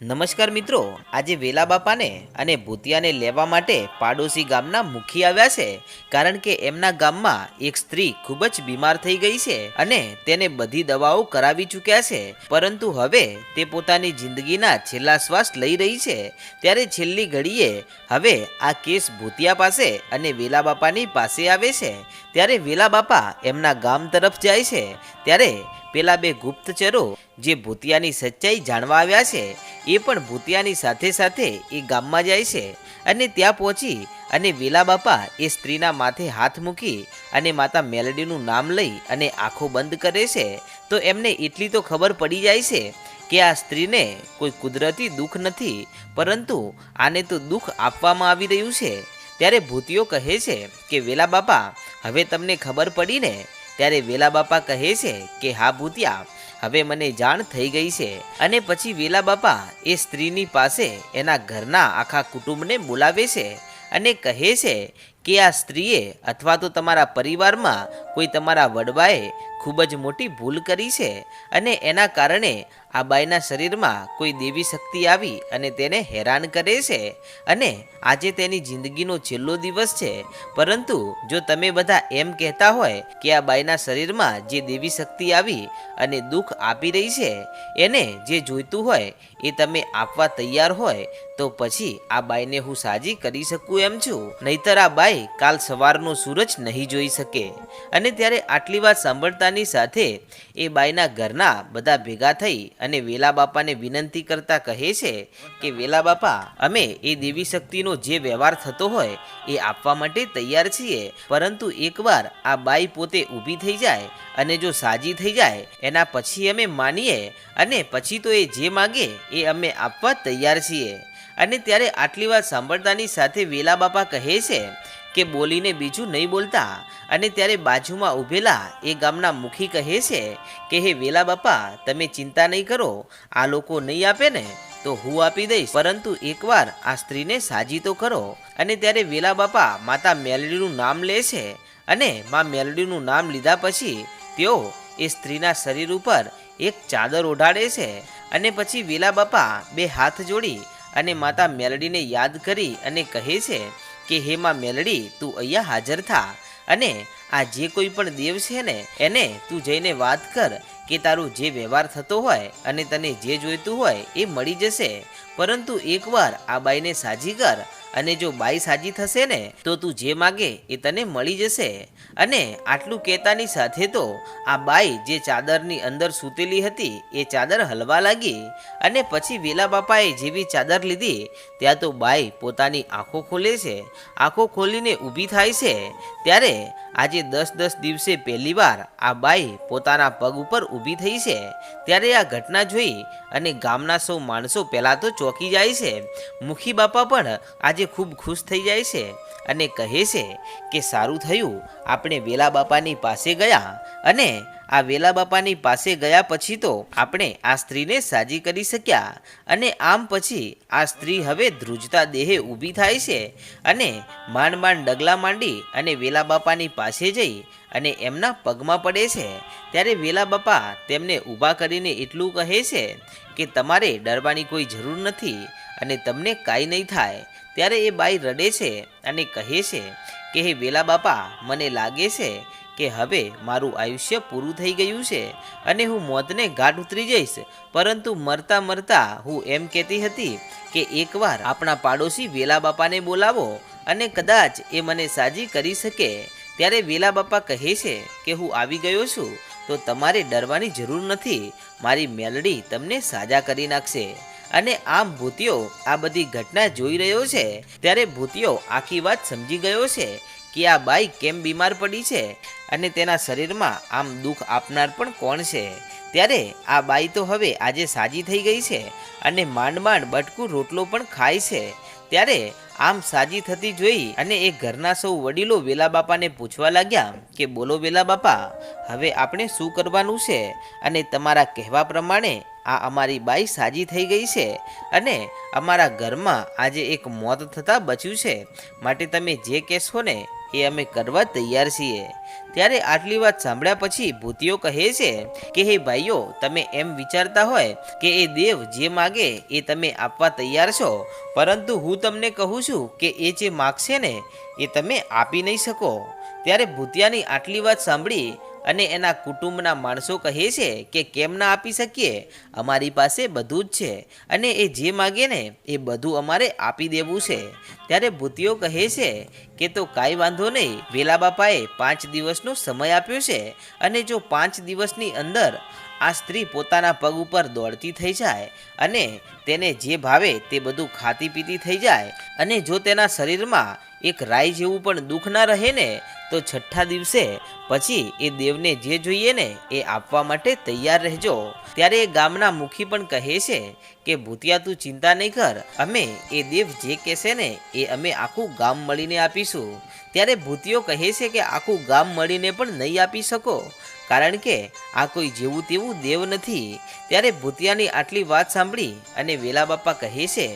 નમસ્કાર મિત્રો, આજે વેલા બાપાને અને ભૂતિયાને લેવા માટે પાડોશી ગામના મુખી આવ્યા છે, કારણ કે એમના ગામમાં એક સ્ત્રી ખૂબ જ બીમાર થઈ ગઈ છે અને તેને બધી દવાઓ કરાવી ચૂક્યા છે. પરંતુ હવે તે પોતાની જિંદગીના છેલ્લા શ્વાસ લઈ રહી છે. ત્યારે છેલ્લી ઘડીએ હવે આ કેસ ભૂતિયા પાસે અને વેલા બાપાની પાસે આવે છે. ત્યારે વેલા બાપા એમના ગામ તરફ જાય છે. ત્યારે પેલા બે ગુપ્તચરો જે ભૂતિયાની સચ્ચાઈ જાણવા આવ્યા છે એ પણ ભૂતિયાની સાથે સાથે એ ગામમાં જાય છે અને ત્યાં પહોંચી અને વેલા બાપા એ સ્ત્રીના માથે હાથ મૂકી અને માતા મેલડીનું નામ લઈ અને આંખો બંધ કરે છે, તો એમને એટલી તો ખબર પડી જાય છે કે આ સ્ત્રીને કોઈ કુદરતી દુઃખ નથી, પરંતુ આને તો દુઃખ આપવામાં આવી રહ્યું છે. ત્યારે ભૂતિયો કહે છે કે, વેલા બાપા, હવે તમને ખબર પડીને? ત્યારે વેલા બાપા કહે છે કે, હા ભૂતિયા હવે મને જાણ થઈ ગઈ છે. અને પછી વેલા બાપા એ સ્ત્રીની પાસે એના ઘરના આખા કુટુંબને બોલાવે છે અને કહે છે કે આ સ્ત્રીએ અથવા તો તમારા પરિવારમાં કોઈ તમારા વડવાએ ખૂબ જ મોટી ભૂલ કરી છે અને એના કારણે આ બાઈના શરીરમાં કોઈ દેવી શક્તિ આવી અને તેને હેરાન કરે છે અને આજે તેની જિંદગીનો છેલ્લો દિવસ છે. પરંતુ જો તમે બધા એમ કહેતા હોય કે આ બાઈના શરીરમાં જે દેવી શક્તિ આવી અને દુઃખ આપી રહી છે, એને જે જોઈતું હોય એ તમે આપવા તૈયાર હોય, તો પછી આ બાઈને હું સાજી કરી શકું એમ છું. નહીતર આ બાઈ કાલ સવારનો સૂરજ નહીં જોઈ શકે. અને ત્યારે આટલી વાત સાંભળતાની સાથે એ બાઈના ઘરના બધા ભેગા થઈ અને વેલા બાપાને વિનંતી કરતા કહે છે કે વેલા બાપા, અમે એ દેવી શક્તિનો જે વ્યવહાર થતો હોય એ આપવા માટે તૈયાર છીએ. પરંતુ એકવાર આ બાઈ પોતે ઊભી થઈ જાય અને જો સાજી થઈ જાય, એના પછી અમે માનીએ અને પછી તો એ જે માગે એ અમે આપવા તૈયાર છીએ. અને ત્યારે આટલી વાત સાંભળતાની સાથે વેલા બાપા કહે છે કે બોલીને બીજું નહીં બોલતા. અને ત્યારે બાજુમાં ઊભેલા એ ગામના મુખી કહે છે કે, હે વેલા બાપા, તમે ચિંતા નહીં કરો, આ લોકો નહીં આપે ને, તો હું આપી દઈશ. પરંતુ એકવાર આ સ્ત્રીને સાજી તો કરો. અને ત્યારે વેલા બાપા માતા મેલડીનું નામ લે છે અને મા મેલડીનું નામ લીધા પછી તેઓ એ સ્ત્રીના શરીર ઉપર એક ચાદર ઓઢાડે છે અને પછી વેલા બાપા બે હાથ જોડી અને માતા મેલડીને યાદ કરી અને કહે છે કે, હે માં મેલડી, તું અહીંયા હાજર થા. અને આ જે કોઈ પણ દેવ છે ને, એને તું જઈને વાત કર કે તારું જે વ્યવહાર થતો હોય અને તને જે જોઈતું હોય એ મળી જશે. પરંતુ એકવાર આ બાઈને સાજી કર અને જો બાઈ સાજી થશે ને, તો તું જે માગે એ તને મળી જશે. અને આટલું કહેતાની સાથે તો આ બાઈ જે ચાદરની અંદર સૂતેલી હતી, એ ચાદર હલવા લાગી અને પછી વેલા બાપાએ જેવી ચાદર લીધી, ત્યાં તો બાઈ પોતાની આંખો ખોલે છે. આંખો ખોલીને ઊભી થાય છે. ત્યારે આજે દસ દસ દિવસે પહેલીવાર આ બાઈ પોતાના પગ ઉપર ઊભી થઈ છે. ત્યારે આ ઘટના જોઈ અને ગામના સૌ માણસો પહેલાં તો ચોંકી જાય છે. મુખી બાપા પણ આજે ખૂબ ખુશ થઈ જાય છે અને કહે છે કે સારું થયું, આપણે વેલા બાપાની પાસે ગયા અને આ વેલા બાપાની પાસે ગયા પછી તો આપણે આ સ્ત્રીને સાજી કરી શક્યા અને આમ પછી આ સ્ત્રી હવે ધ્રુજતા દેહે ઊભી થાય છે અને માંડ માંડ ડગલા માંડી અને વેલા બાપાની પાસે જઈ અને એમના પગમાં પડે છે, ત્યારે વેલા બાપા તેમને ઊભા કરીને એટલું કહે છે કે તમારે ડરવાની કોઈ જરૂર નથી અને તમને કાંઈ નહીં થાય. ત્યારે એ બાઈ રડે છે અને કહે છે કે, હે વેલા બાપા, મને લાગે છે કે હવે મારું આયુષ્ય પૂરું થઈ ગયું છે અને હું મોતને ગાઢ ઉતરી જઈશ. પરંતુ મરતા મરતા હું એમ કહેતી હતી કે, એકવાર આપણા પાડોશી વેલા બાપાને બોલાવો અને કદાચ એ મને સાજી કરી શકે ત્યારે વેલા બાપા કહે છે કે હું આવી ગયો છું, તો તમારે ડરવાની જરૂર નથી. મારી મેલડી તમને સાજા કરી નાખશે. અને આમ ભૂતિયો આ બધી ઘટના જોઈ રહ્યો છે, ત્યારે ભૂતિયો આખી વાત સમજી ગયો છે કે આ બાઈ કેમ બીમાર પડી છે અને તેના શરીરમાં આમ દુઃખ આપનાર પણ કોણ છે. ત્યારે આ બાઈ તો હવે આજે સાજી થઈ ગઈ છે અને માંડ માંડ બટકું રોટલો પણ ખાય છે. ત્યારે આમ સાજી થતી જોઈ અને એ ઘરના સૌ વડીલો વેલા બાપાને પૂછવા લાગ્યા કે, બોલો વેલા બાપા, હવે આપણે શું કરવાનું છે? અને તમારા કહેવા પ્રમાણે આ અમારી બાઈ સાજી થઈ ગઈ છે અને અમારા ઘરમાં આજે એક મોત થતાં બચ્યું છે. માટે તમે જે કહેશો ને એ અમે કરવા તૈયાર છીએ. ત્યારે આટલી વાત સાંભળ્યા પછી ભૂતિઓ કહે છે કે, હે ભાઈઓ, તમે એમ વિચારતા હોય કે એ દેવ જે માગે એ તમે આપવા તૈયાર છો. પરંતુ હું તમને કહું છું કે એ જે માગશે ને, એ તમે આપી નહીં શકો. ત્યારે ભૂતિયાની આટલી વાત સાંભળી અને એના કુટુંબના માણસો કહે છે કે કેમ ના આપી શકીએ? અમારી પાસે બધું જ છે અને એ જે માગે ને એ બધું અમારે આપી દેવું છે. ત્યારે ભૂતિઓ કહે છે કે તો કાંઈ વાંધો નહીં, વેલા બાપાએ પાંચ દિવસનો સમય આપ્યો છે અને જો પાંચ દિવસની અંદર આ સ્ત્રી પોતાના પગ ઉપર દોડતી થઈ જાય અને તેને જે ભાવે તે બધું ખાતી પીતી થઈ જાય અને જો તેના શરીરમાં એક રાઈ જેવું પણ દુઃખ ના રહે ને, તો છઠ્ઠા દિવસે પછી એ દેવને જે જોઈએ ને, એ આપવા માટે તૈયાર રહેજો. ત્યારે એ ગામના મુખી પણ કહે છે કે, ભૂતિયા, તું ચિંતા નહીં કર. અમે એ દેવ જે કહેશે ને, એ અમે આખું ગામ મળીને આપીશું. ત્યારે ભૂતિયો કહે છે કે, આખું ગામ મળીને પણ નહીં આપી શકો. કારણ કે આ કોઈ જેવું તેવું દેવ નથી. ત્યારે ભૂતિયાની આટલી વાત સાંભળી અને વેલા બાપા કહે છે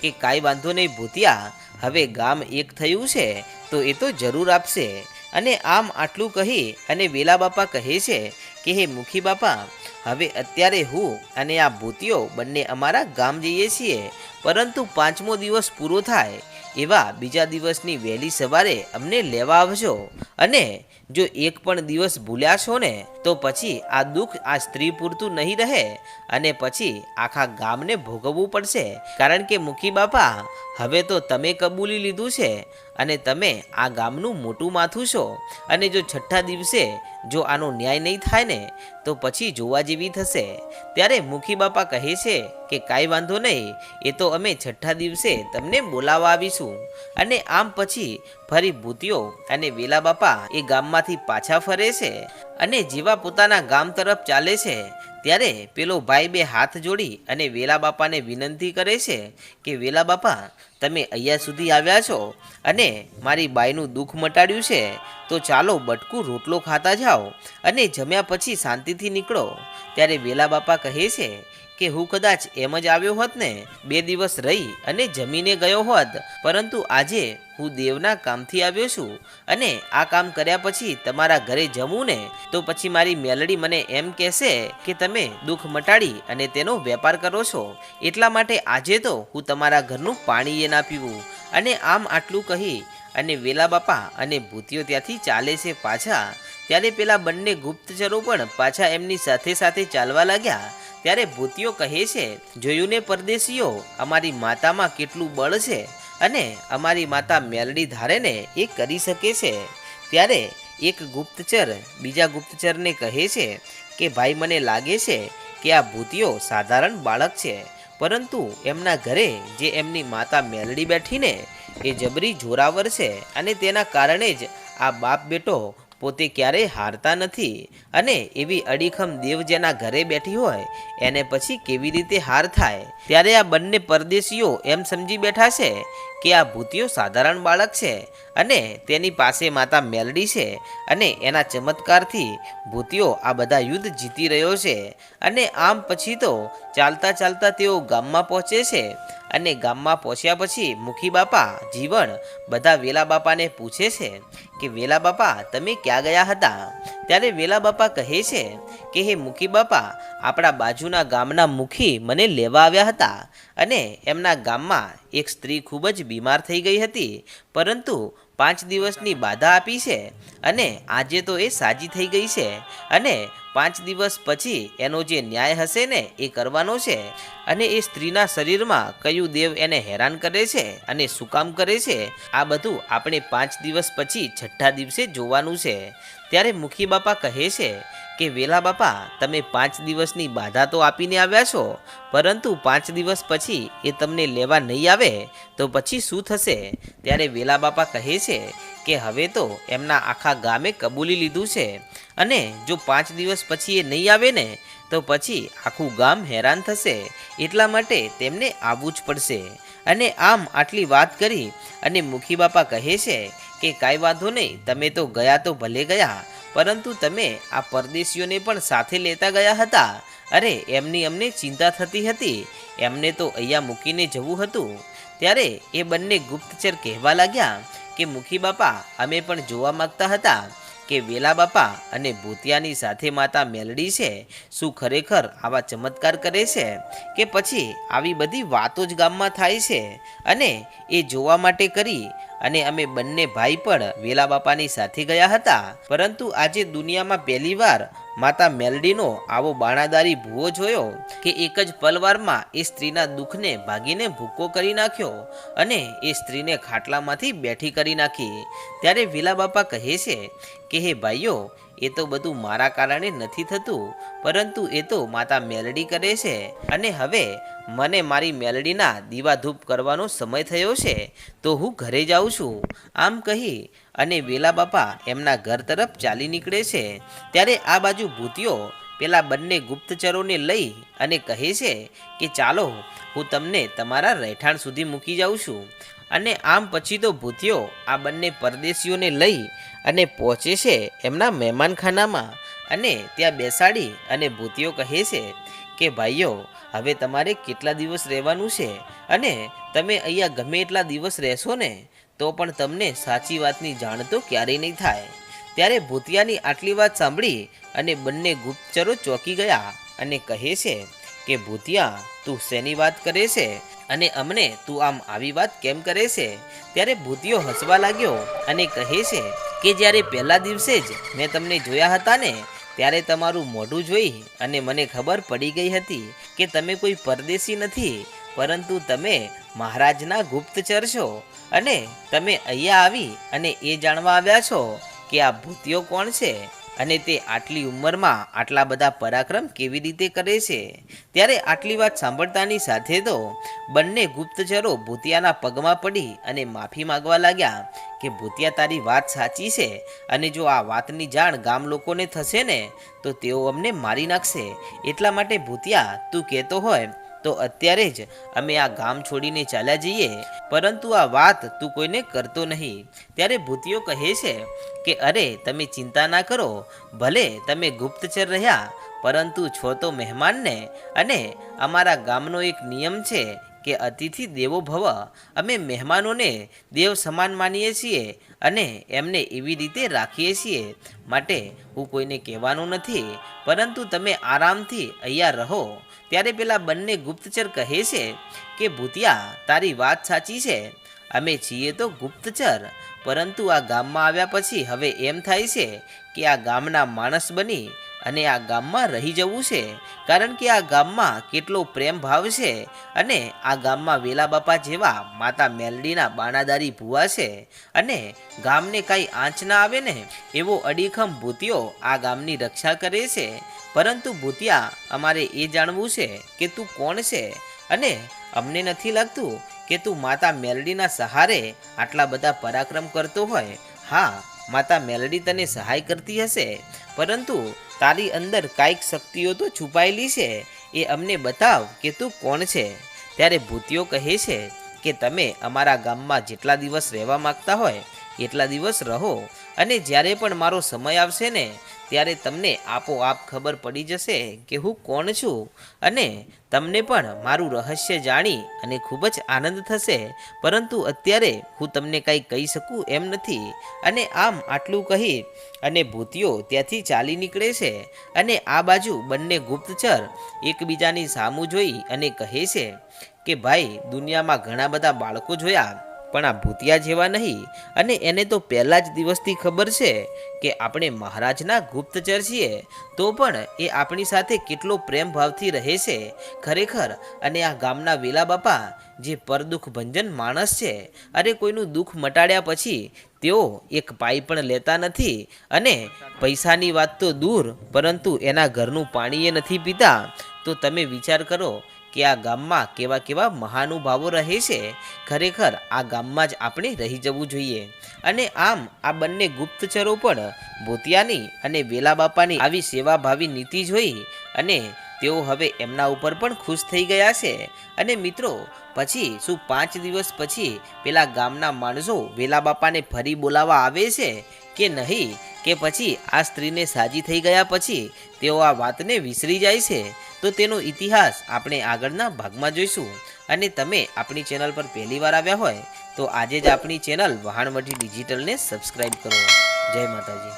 કે કાંઈ વાંધો નહીં ભૂતિયા, હવે ગામ એક થયું છે તો એ તો જરૂર આપશે. અને આમ આટલું કહી અને વેલા બાપા કહે છે કે, હે મુખી બાપા, હવે અત્યારે હું અને આ ભૂતિયો બંને અમારા ગામ જઈએ છીએ. પરંતુ પાંચમો દિવસ પૂરો થાય. એવા બીજા દિવસની વહેલી સવારે અમને લેવા આવજો. અને જો એક પણ દિવસ ભૂલ્યા છો ને, તો પછી આ દુઃખ આ સ્ત્રી પૂરતું નહીં રહે અને પછી આખા ગામને ભોગવવું પડશે. કારણ કે મુખી બાપા, હવે તો તમે કબૂલી લીધું છે અને તમે આ ગામનું મોટું માથું છો. અને જો છઠ્ઠા દિવસે જો આનો ન્યાય નહીં થાય ને, તો પછી જોવા જેવી થશે. ત્યારે મુખી બાપા કહે છે કે કાંઈ વાંધો નહીં, એ તો અમે છઠ્ઠા દિવસે તમને બોલાવવા આવીશું. અને આમ પછી ફરી ભૂતિઓ અને વેલા બાપા એ ગામમાંથી પાછા ફરે છે અને જેવા પોતાના ગામ તરફ ચાલે છે, ત્યારે પેલો ભાઈ બે હાથ જોડી અને વેલા બાપાને વિનંતી કરે છે કે, વેલા બાપા, તમે અહીંયા સુધી આવ્યા છો અને મારી બાઈનું દુઃખ મટાડ્યું છે, તો ચાલો બટકું રોટલો ખાતા જાઓ અને જમ્યા પછી શાંતિથી નીકળો. ત્યારે વેલા બાપા કહે છે કે હું કદાચ એમ જ આવ્યો હોત ને, બે દિવસ રહી અને જમીને ગયો હોત, પરંતુ આજે હું દેવના કામથી આવ્યો છું અને આ કામ કર્યા પછી તમારા ઘરે જમું ને, તો પછી મારી મેલડી મને એમ કહેશે કે તમે દુઃખ મટાડી અને તેનો વેપાર કરો છો. એટલા માટે આજે તો હું તમારા ઘરનું પાણી એ ના પીવું અને આમ આટલું કહી અને વેલા બાપા અને ભૂતિઓ ત્યાંથી ચાલે છે પાછા. ત્યારે પેલા બંને ગુપ્તચરો પણ પાછા એમની સાથે સાથે ચાલવા લાગ્યા ત્યારે ભૂતિઓ કહે છે જોયું ને પરદેશીઓ, અમારી માતામાં કેટલું બળ છે અને અમારી માતા મેલડી ધારે ને એ કરી શકે છે. ત્યારે એક ગુપ્તચર બીજા ગુપ્તચરને કહે છે કે, ભાઈ, મને લાગે છે કે આ ભૂતિઓ સાધારણ બાળક છે, પરંતુ એમના ઘરે જે એમની માતા મેલડી બેઠીને એ જબરી જોરાવર છે અને તેના કારણે જ આ બાપ બેટો પોતે ક્યારેય હારતા નથી અને એવી અડીખમ દેવ જેના ઘરે બેઠી હોય, એને પછી કેવી રીતે હાર થાય? ત્યારે આ બંને પરદેશીઓ એમ સમજી બેઠા છે કે આ ભૂતિયો સાધારણ બાળક છે અને તેની પાસે માતા મેલડી છે અને એના ચમત્કારથી ભૂતિયો આ બધા યુદ્ધ જીતી રહ્યો છે અને આમ પછી તો ચાલતા ચાલતા તેઓ ગામમાં પહોંચે છે અને ગામમાં પહોંચ્યા પછી મુખી બાપા જીવન બધા વેલા બાપાને પૂછે છે કે, વેલા બાપા, તમે ક્યાં ગયા હતા? ત્યારે વેલા બાપા કહે છે કે, હે મુખી બાપા, આપણા બાજુના ગામના મુખી મને લેવા આવ્યા હતા અને એમના ગામમાં એક સ્ત્રી ખૂબ જ બીમાર થઈ ગઈ હતી, પરંતુ પાંચ દિવસની બાધા આપી છે અને આજે તો એ સાજી થઈ ગઈ છે અને પાંચ દિવસ પછી એનો જે ન્યાય હશે ને એ કરવાનો છે અને એ સ્ત્રીના શરીરમાં કયું દેવ એને હેરાન કરે છે અને શું કામ કરે છે, આ બધું આપણે પાંચ દિવસ પછી છઠ્ઠા દિવસે જોવાનું છે. ત્યારે મુખી બાપા કહે છે કે વેલા બાપા, તમે પાંચ દિવસની બાધા તો આપીને આવ્યા છો, પરંતુ પાંચ દિવસ પછી એ તમને લેવા નહીં આવે, તો પછી શું થશે? ત્યારે વેલા બાપા કહે છે કે હવે તો એમના આખા ગામે કબૂલી લીધું છે, અને જો પાંચ દિવસ પછી એ નહીં આવે ને, તો પછી આખું ગામ હેરાન થશે, એટલા માટે તેમને આવવું જ પડશે. અને આમ આટલી વાત કરી, અને મુખી બાપા કહે છે કે, કાંઈ વાંધો નહીં, તમે તો ગયા તો ભલે ગયા પરંતુ તમે આ પરદેશીઓને પણ સાથે લેતા ગયા હતા. અરે, એમની અમને ચિંતા થતી હતી. એમને તો અહીંયા મૂકીને જવું હતું. ત્યારે એ બંને ગુપ્તચર કહેવા લાગ્યા કે, મુખી બાપા, અમે પણ જોવા માંગતા હતા કે વેલા બાપા અને ભૂતિયાની સાથે માતા મેલડી છે. શું ખરેખર આવા ચમત્કાર કરે છે કે પછી આવી બધી વાતો જ ગામમાં થાય છે? અને એ જોવા માટે કરી અને અમે બંને ભાઈ પણ વેલા બાપાની સાથે ગયા હતા. પરંતુ આજે દુનિયામાં પહેલીવાર માતા મેલડીનો આવો બાણાદારી ભૂવો જોયો કે એક જ પલવારમાં એ સ્ત્રીના દુઃખને ભાગીને ભૂકો કરી નાખ્યો અને એ સ્ત્રીને ખાટલામાંથી બેઠી કરી નાખી. ત્યારે વેલા બાપા કહે છે કે, હે ભાઈઓ એ તો બધું મારા કારણે નથી થતું, પરંતુ એ તો માતા મેલડી કરે છે. અને હવે મને મારી મેલડીના દીવાધૂપ કરવાનો સમય થયો છે, તો હું ઘરે જાઉં છું. આમ કહી અને વેલા બાપા એમના ઘર તરફ ચાલી નીકળે છે. ત્યારે આ બાજુ ભૂતિયો પેલા બંને ગુપ્તચરોને લઈ અને કહે છે કે, ચાલો, હું તમને તમારા રહેઠાણ સુધી મૂકી જાઉં છું. અને આમ પછી તો ભૂતિયો આ બંને પરદેશીઓને લઈ અને પહોંચે છે એમના મહેમાનખાનામાં. અને ત્યાં બેસાડી અને ભૂતિઓ કહે છે કે, ભાઈઓ, હવે તમારે કેટલા દિવસ રહેવાનું છે? અને તમે અહીંયા ગમે એટલા દિવસ રહેશો ને, તો પણ તમને સાચી વાતની જાણ તો ક્યારેય નહીં થાય. ત્યારે ભૂતિયાની આટલી વાત સાંભળી અને બંને ગુપ્તચરો ચોંકી ગયા અને કહે છે કે, ભૂતિયા, તું શેની વાત કરે છે? અને અમને તું આમ આવી વાત કેમ કરે છે? ત્યારે ભૂતિયો હસવા લાગ્યો અને કહે છે કે જ્યારે પહેલા દિવસે જ મેં તમને જોયા હતા ને, ત્યારે તમારું મોઢું જોઈ અને મને ખબર પડી ગઈ હતી કે તમે કોઈ પરદેશી નથી, પરંતુ તમે મહારાજના ગુપ્તચર છો અને તમે અહીંયા આવી અને એ જાણવા આવ્યા છો કે આ ભૂતિયો કોણ છે? અને તે આટલી ઉંમરમાં આટલા બધા પરાક્રમ કેવી રીતે કરે છે? ત્યારે આટલી વાત સાંભળતાની સાથે તો બંને ગુપ્તચરો ભૂતિયાના પગમાં પડી અને માફી માંગવા લાગ્યા કે, ભૂતિયા, તારી વાત સાચી છે અને જો આ વાતની જાણ ગામ લોકોને થશે ને, તો તેઓ અમને મારી નાખશે. એટલા માટે ભૂતિયા, તું કહેતો હોય તો અત્યારે જ અમે આ ગામ છોડીને ચાલ્યા જઈએ. પરંતુ આ વાત તું કોઈને કરતો નહીં. ત્યારે ભૂતિયો કહે છે કે, અરે, તમે ચિંતા ના કરો. ભલે તમે ગુપ્તચર રહ્યા, પરંતુ છો તો મહેમાનને. અને અમારા ગામનો એક નિયમ છે કે અતિથિ દેવો ભવ. અમે મહેમાનોને દેવ સમાન માનીએ છીએ અને એમને એવી રીતે રાખીએ છીએ. માટે હું કોઈને કહેવાનું નથી. પરંતુ તમે આરામથી અહીંયા રહો. ત્યારે પેલા બંને ગુપ્તચર કહે છે કે, ભૂતિયા, તારી વાત સાચી છે. અમે છીએ તો ગુપ્તચર, પરંતુ આ ગામમાં આવ્યા પછી હવે એમ થાય છે કે આ ગામના માણસ બની અને આ ગામમાં રહી જવું છે. કારણ કે આ ગામમાં કેટલો પ્રેમ ભાવ છે અને આ ગામમાં વેલા બાપા જેવા માતા મેલડીના બાણાદારી ભૂવા છે. અને ગામને કાંઈ આંચ ના આવે ને, એવો અડીખમ ભૂતિયો આ ગામની રક્ષા કરે છે. પરંતુ ભૂતિયા, અમારે એ જાણવું છે કે તું કોણ છે અને અમને નથી લાગતું કે તું માતા મેલડીના સહારે આટલા બધા પરાક્રમ કરતો હોય. હા, માતા મેલડી તને સહાય કરતી હશે, પરંતુ તારી અંદર કાંઈક શક્તિઓ તો છુપાયેલી છે. એ અમને બતાવ કે તું કોણ છે. ત્યારે ભૂતિયો કહે છે કે તમે અમારા ગામમાં જેટલા દિવસ રહેવા માંગતા હોય, એટલા દિવસ રહો અને જ્યારે પણ મારો સમય આવશે ને ત્યારે તમને આપોઆપ ખબર પડી જશે કે હું કોણ છું અને તમને પણ મારું રહસ્ય જાણી અને ખૂબ જ આનંદ થશે. પરંતુ અત્યારે હું તમને કાંઈ કહી શકું એમ નથી અને આમ આટલું કહી અને ભૂતિઓ ત્યાંથી ચાલી નીકળે છે અને આ બાજુ બંને ગુપ્તચર એકબીજાની સામું જોઈ અને કહે છે કે, ભાઈ, દુનિયામાં ઘણા બધા બાળકો જોયા પણ આ ભૂતિયા જેવા નહીં. અને એને તો પહેલા જ દિવસથી ખબર છે કે આપણે મહારાજના ગુપ્તચર છીએ, તો પણ એ આપણી સાથે કેટલો પ્રેમ ભાવથી રહે છે. ખરેખર, અને આ ગામના વેલા બાપા, જે પરદુખ ભંજન માણસ છે, અરે કોઈનું દુઃખ મટાડ્યા પછી તેઓ એક પાઈ પણ લેતા નથી. અને પૈસાની વાત તો દૂર, પરંતુ એના ઘરનું પાણી એ નથી પીતા. તો તમે વિચાર કરો કે આ ગામમાં કેવા કેવા મહાનુભાવો રહે છે, ખરેખર આ ગામમાં જ આપણે રહી જવું જોઈએ. અને આમ આ બંને ગુપ્તચરો પણ ભૂતિયાની અને વેલા બાપાની આવી સેવાભાવી નીતિ જોઈ અને તેઓ હવે એમના ઉપર પણ ખુશ થઈ ગયા છે. અને મિત્રો, પછી શું પાંચ દિવસ પછી પેલા ગામના માણસો વેલા બાપાને ફરી બોલાવવા આવે છે કે નહીં? કે પછી આ સ્ત્રીને સાજી થઈ ગયા પછી તેઓ આ વાતને વિસરી જાય છે? તો તેનો ઇતિહાસ આપણે આગળના ભાગમાં જોઈશું. અને તમે આપણી ચેનલ પર પહેલી વાર આવ્યા હોય, તો આજે જ આપણી ચેનલ વહાણવટી ડિજિટલને સબસ્ક્રાઈબ કરો. જય માતાજી.